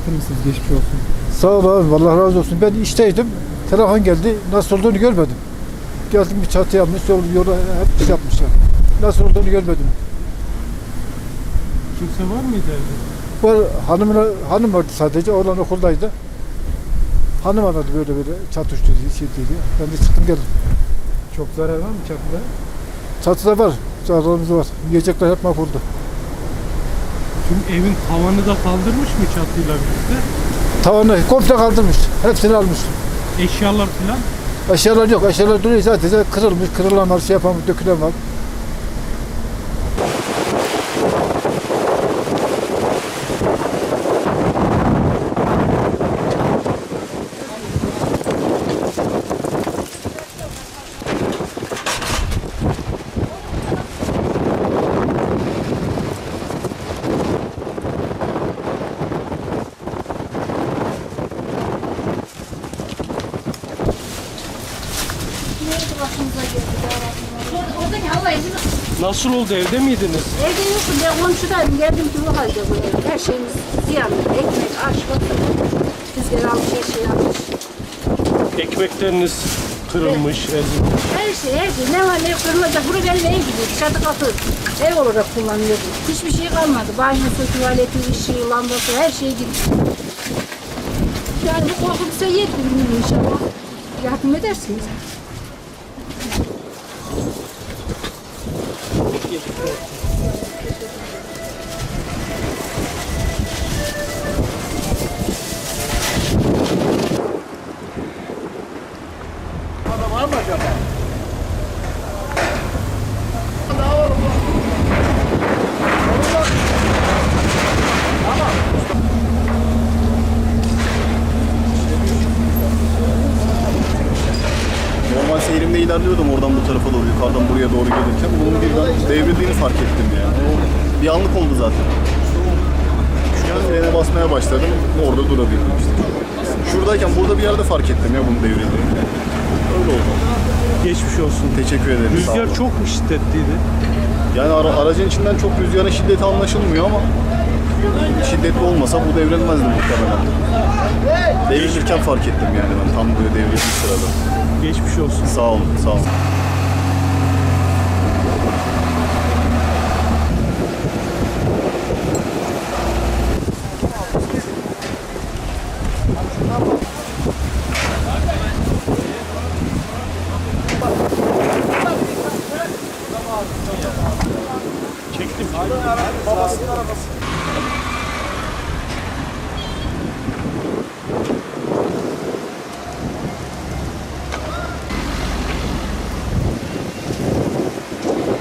Nasılsınız? Geçmiş olsun. Sağ ol abi Allah razı olsun. Ben işteydim. Telefon geldi. Nasıl olduğunu görmedim. Geldim bir çatı yapmış. Yol, yola hep şey yapmışlar. Nasıl olduğunu görmedim. Kimse var mıydı evde? Var hanımına, hanım vardı sadece. Oğlan okuldaydı. Hanım aradı böyle böyle çatıştı şey dedi. Ben de çıktım geldim. Çok zarar var mı çatıda? Çatıda var. Zararımız var. Yiyecekler hep mahvoldu. Tüm evin tavanı da kaldırmış mı çatıyla birlikte? Tavanı komple kaldırmış. Hepsini almış. Eşyalar falan. Eşyalar yok. Eşyalar duruyor sadece kırılmış. Kırılan var, şey yapan, dökülen var. Nasıl oldu evde miydiniz? Evde yoktum ben komşudaydım geldim ki bu halde bu ev. Her şeyimiz ziyan. Ekmek, aş, bakın. Rüzgar almış her şeyi almış. Ekmekleriniz kırılmış, ezilmiş. Her şey her şey ne var ne yok kırılacak. Burası benim ev gibi çatı katı. Ev olarak kullanıyordum. Hiçbir şey kalmadı. Banyosu, tuvaleti, ışığı, lambası her şey gitti. Yani bu korku bize yetmiyor inşallah. Yardım edersiniz. Normal seyrimde ilerliyordum oradan bu tarafa doğru, yukarıdan buraya doğru gelirken. Bunun birden devrildiğini fark ettim yani. Bir anlık oldu zaten. Şurada frene basmaya başladım, orada durabildim işte. Şuradayken burada bir yerde fark ettim ya bunun devrildiğini. Öyle oldu. Geçmiş olsun. Teşekkür ederim. sağ Rüzgar olun. çok mu şiddetliydi? Yani ara- aracın içinden çok rüzgarın şiddeti anlaşılmıyor ama şiddetli olmasa bu devrilmezdi muhtemelen. Devrilirken fark ettim yani ben tam böyle devrilmiş sırada. Geçmiş olsun. Sağ olun, sağ olun. Çektim. Babasının arabası.